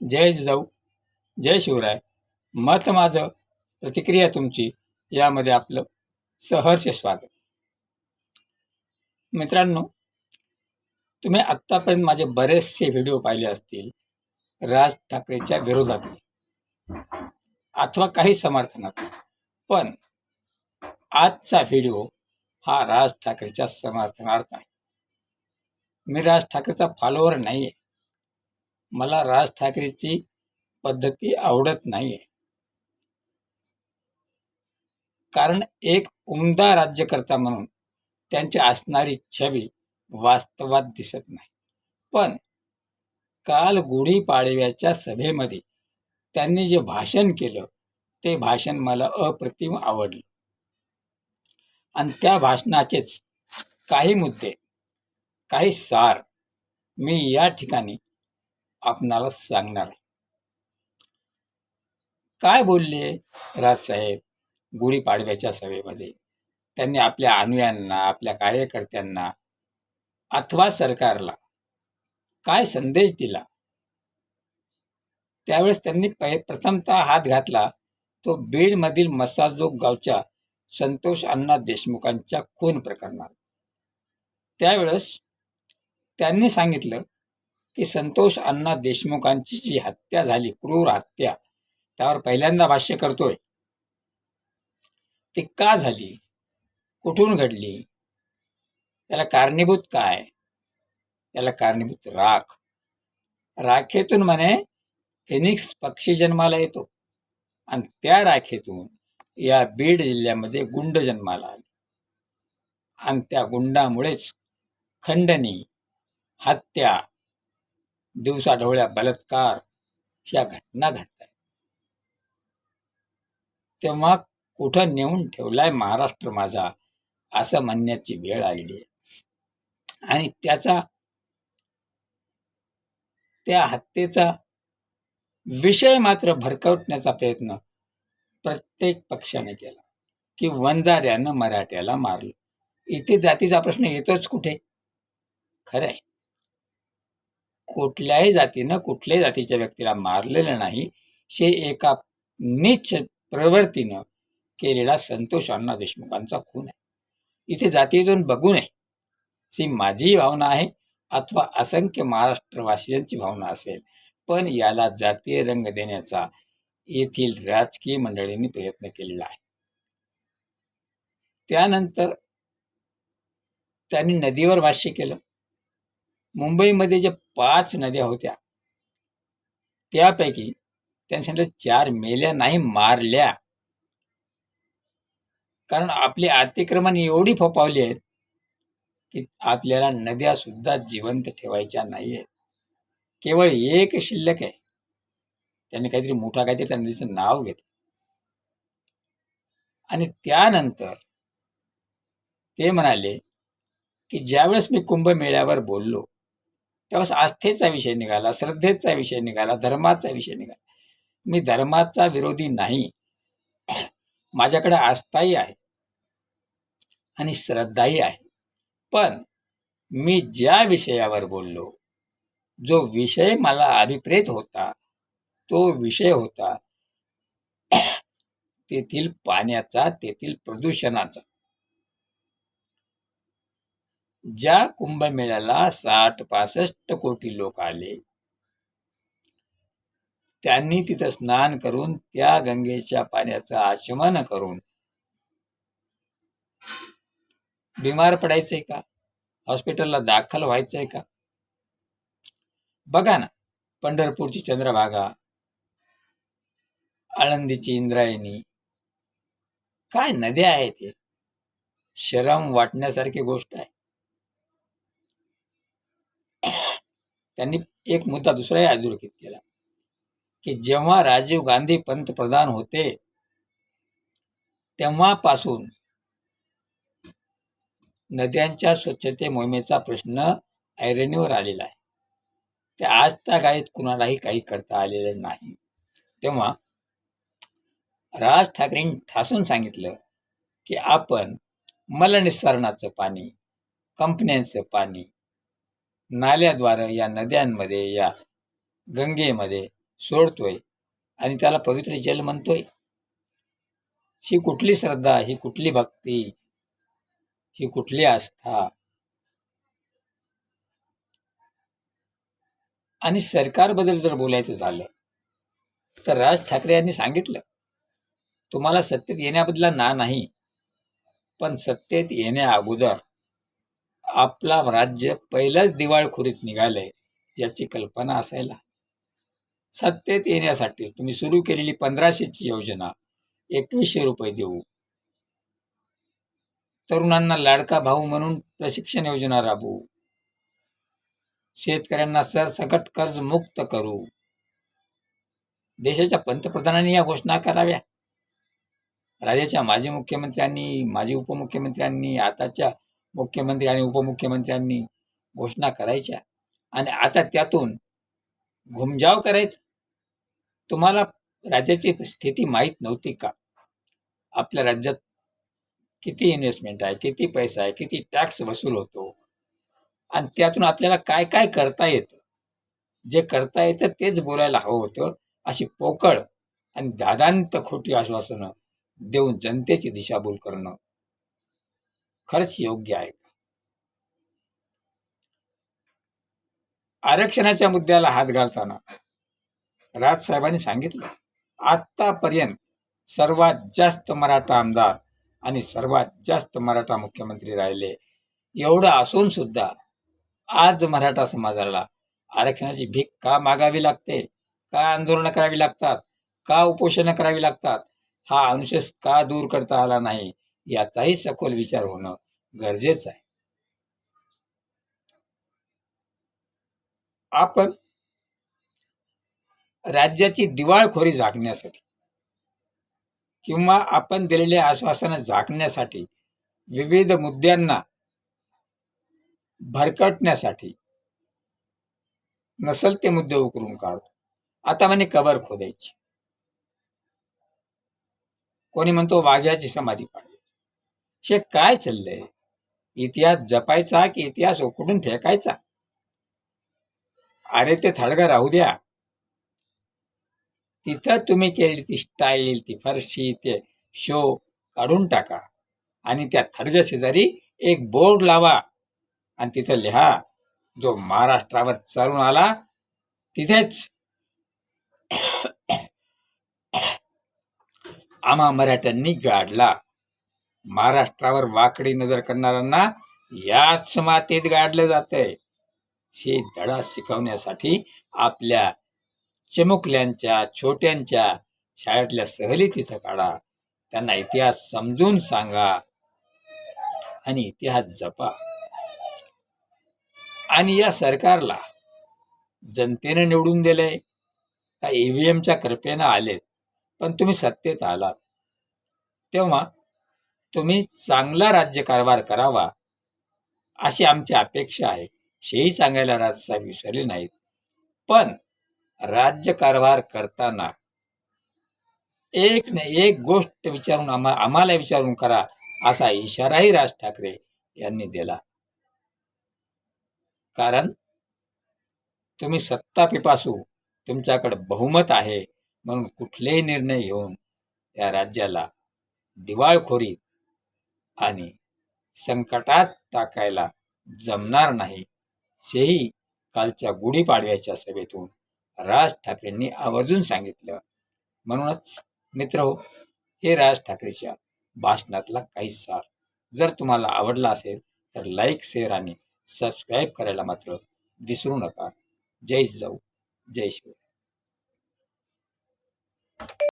जय जिजाऊ जय शिवराय. मत माझं प्रतिक्रिया तुमची यामध्ये आपलं सहर्ष स्वागत. मित्रांनो तुम्ही आत्तापर्यंत माझे बरेचसे व्हिडिओ पाहिले असतील राज ठाकरेच्या विरोधातले. अथवा काही समर्थनात. पण आजचा व्हिडिओ हा राज ठाकरेच्या समर्थनार्थ आहे. मी राज ठाकरेचा फॉलोअर नाही आहे मला राज ठाकरेची पद्धती आवडत नाहीये. कारण एक उमदा राज्यकर्ता म्हणून त्यांची असणारी छवी वास्तवात दिसत नाही. पण काल गुढीपाडव्याच्या सभेमध्ये त्यांनी जे भाषण केलं ते भाषण मला अप्रतिम आवडलं. आणि त्या भाषणाचेच काही मुद्दे काही सार मी या ठिकाणी आपणाला सांगणार. काय बोलले राजसाहेब गुढीपाडव्याच्या सभेमध्ये? त्यांनी आपल्या अनुयांना आपल्या कार्यकर्त्यांना अथवा सरकारला काय संदेश दिला? त्यावेळेस त्यांनी प्रथमतः हात घातला. तो बीडमधील मसाजोग गावच्या संतोष अण्णा देशमुखांच्या खून प्रकरणात. त्यावेळेस त्यांनी सांगितलं की संतोष अण्णा देशमुखांची जी हत्या झाली क्रूर हत्या त्यावर पहिल्यांदा भाष्य करतोय. ती का झाली? कुठून घडली? त्याला कारणीभूत काय? त्याला कारणीभूत राख. राखेतून म्हणे फिनिक्स पक्षी जन्माला येतो. आणि त्या राखेतून या बीड जिल्ह्यामध्ये गुंड जन्माला आले. आणि त्या गुंडामुळेच खंडणी हत्या दिवसाढवळ्या बलात्कार या घटना घडत आहेत तेव्हा कुठं नेऊन ठेवलाय महाराष्ट्र माझा असं म्हणण्याची वेळ आलेली आहे. आणि त्याचा त्या हत्येचा विषय मात्र भरकवटण्याचा प्रयत्न प्रत्येक पक्षाने केला. की वंजाऱ्यानं मराठ्याला मारलं. इथे जातीचा प्रश्न येतोच कुठे? खरंय कुठल्याही जातीनं कुठल्याही जातीच्या व्यक्तीला मारलेलं नाही. हे एका नीच प्रवृत्तीनं केलेला संतोष अण्णा देशमुखांचा खून आहे. इथे जातीतून बघू नये. ही माझीही भावना आहे. अथवा असंख्य महाराष्ट्रवासियांची भावना असेल. पण याला जातीय रंग देण्याचा येथील राजकीय मंडळींनी प्रयत्न केलेला आहे. त्यानंतर त्यांनी नदीवर भाष्य केलं. मुंबईमध्ये ज्या पाच नद्या होत्या त्यापैकी त्यांनी सांगितलं चार मेल्या नाही मारल्या. कारण आपले अतिक्रमण एवढी फोपावली आहेत की आपल्याला नद्या सुद्धा जिवंत ठेवायच्या नाही आहेत केवळ एक शिल्लक आहे. त्यांनी काहीतरी मोठा काहीतरी त्या नदीचं नाव घेतलं. आणि त्यानंतर ते म्हणाले की ज्यावेळेस मी कुंभमेळ्यावर बोललो त्यावेळेस आस्थेचा विषय निघाला श्रद्धेचा विषय निघाला धर्माचा विषय निघाला. मी धर्माचा विरोधी नाही. माझ्याकडे आस्थाही आहे आणि श्रद्धाही आहे. पण मी ज्या विषयावर बोललो जो विषय मला अभिप्रेत होता तो विषय होता तेथील पाण्याचा तेथील प्रदूषणाचा. ज्या कुंभमेळ्याला साठ पासष्ट कोटी लोक आले त्यांनी तिथं स्नान करून त्या गंगेच्या पाण्याचं आचमन करून बिमार पडायचंय का? हॉस्पिटलला दाखल व्हायचंय का? बघा ना पंढरपूरची चंद्रभागा आळंदीची इंद्रायणी काय नद्या आहेत हे? शरम वाटण्यासारखी गोष्ट आहे. त्यांनी एक मुद्दा दुसराही अधोरेखित केला. की जेव्हा राजीव गांधी पंतप्रधान होते तेव्हापासून नद्यांच्या स्वच्छते मोहिमेचा प्रश्न ऐरणीवर आलेला आहे. ते आज त्या गायत कुणालाही काही करता आलेलं नाही. तेव्हा राज ठाकरेंनी ठासून सांगितलं की आपण मलनिस्सरणाचं पाणी कंपन्यांचं पाणी नाल्याद्वारे या नद्यांमध्ये या गंगेमध्ये सोडतोय आणि त्याला पवित्र जल म्हणतोय. ही कुठली श्रद्धा ही कुठली भक्ती ही कुठली आस्था? आणि सरकारबद्दल जर बोलायचं झालं तर राज ठाकरे यांनी सांगितलं तुम्हाला सत्तेत येण्याबद्दल ना नाही पण सत्तेत येण्या अगोदर आपला राज्य पहिलंच दिवाळखोरीत निघालंय याची कल्पना असायला. सत्तेत येण्यासाठी तुम्ही सुरू केलेली पंधराशेची योजना एकवीसशे रुपये देऊ. तरुणांना लाडका भाऊ म्हणून प्रशिक्षण योजना राबवू. शेतकऱ्यांना सरसकट कर्ज मुक्त करू. देशाच्या पंतप्रधानांनी या घोषणा कराव्या. राज्याच्या माजी मुख्यमंत्र्यांनी माजी उपमुख्यमंत्र्यांनी आताच्या मुख्यमंत्री आणि उपमुख्यमंत्र्यांनी घोषणा करायच्या. आणि आता त्यातून घुमजाव करायचा. तुम्हाला राज्याची स्थिती माहीत नव्हती का? आपल्या राज्यात किती इन्व्हेस्टमेंट आहे किती पैसा आहे किती टॅक्स वसूल होतो? आणि त्यातून आपल्याला काय काय करता येतं? जे करता येतं तेच बोलायला हवं होतं. अशी पोकळ आणि दादांत खोटी आश्वासनं देऊन जनतेची दिशाभूल करणं खरंच योग्य आहे. आरक्षणाच्या मुद्द्याला हात घालताना राजसाहेबांनी सांगितलं आतापर्यंत सर्वात जास्त मराठा आमदार आणि सर्वात जास्त मराठा मुख्यमंत्री राहिले. एवढं असून सुद्धा आज मराठा समाजाला आरक्षणाची भीक का मागावी लागते? का आंदोलनं करावी लागतात? का उपोषणं करावी लागतात? हा अनुशेष का दूर करता आला नाही? याचाही सखोल विचार होणं गरजेचं आहे. आपण राज्याची दिवाळखोरी झाकण्यासाठी किंवा आपण दिलेले आश्वासनं झाकण्यासाठी विविध मुद्द्यांना भरकटण्यासाठी नसल ते मुद्दे उकरून काढतो. आता म्हणे कबर खोदायची. कोणी म्हणतो वाघ्याची समाधी पाड. शे काय चाललंय? इतिहास जपायचा की इतिहास उकडून फेकायचा? अरे ते थडगा राहू द्या. तिथं तुम्ही केलेली ती स्टाईल ती फरशी ते शो काढून टाका. आणि त्या थडग्या शेजारी एक बोर्ड लावा. आणि तिथं लिहा. जो महाराष्ट्रावर चालून आला तिथेच. आम्हा मराठ्यांनी गाडला. महाराष्ट्रावर वाकडी नजर करणाऱ्यांना याच मातीत गाडलं जातंय. हे धडा शिकवण्यासाठी आपल्या चिमुकल्यांच्या छोट्यांच्या शाळेतल्या सहली तिथं काढा. त्यांना इतिहास समजून सांगा आणि इतिहास जपा. आणि या सरकारला जनतेनं निवडून दिलंय. का ईव्हीएमच्या कृपेनं आलेत. पण तुम्ही सत्तेत आलात. तेव्हा तुम्ही चांगला राज्यकारभार करावा अशी आमची अपेक्षा आहे. हेही सांगायला राजसाहेब विसरले नाहीत. पण राज्यकारभार करताना एक न एक गोष्ट विचारून आम्हा आम्हाला विचारून करा असा इशाराही राज ठाकरे यांनी दिला. कारण तुम्ही सत्ता पिपासू तुमच्याकडे बहुमत आहे म्हणून कुठलेही निर्णय घेऊन या राज्याला दिवाळखोरीत आणि संकटात टाकायला जमणार नाही. हेही कालच्या गुढीपाडव्याच्या सभेतून राज ठाकरेंनी आवर्जून सांगितलं. म्हणूनच मित्र हो, हे राज ठाकरेच्या भाषणातला काही सार. जर तुम्हाला आवडला असेल तर लाईक शेअर आणि सबस्क्राईब करायला मात्र विसरू नका. जय जाऊ जय शिव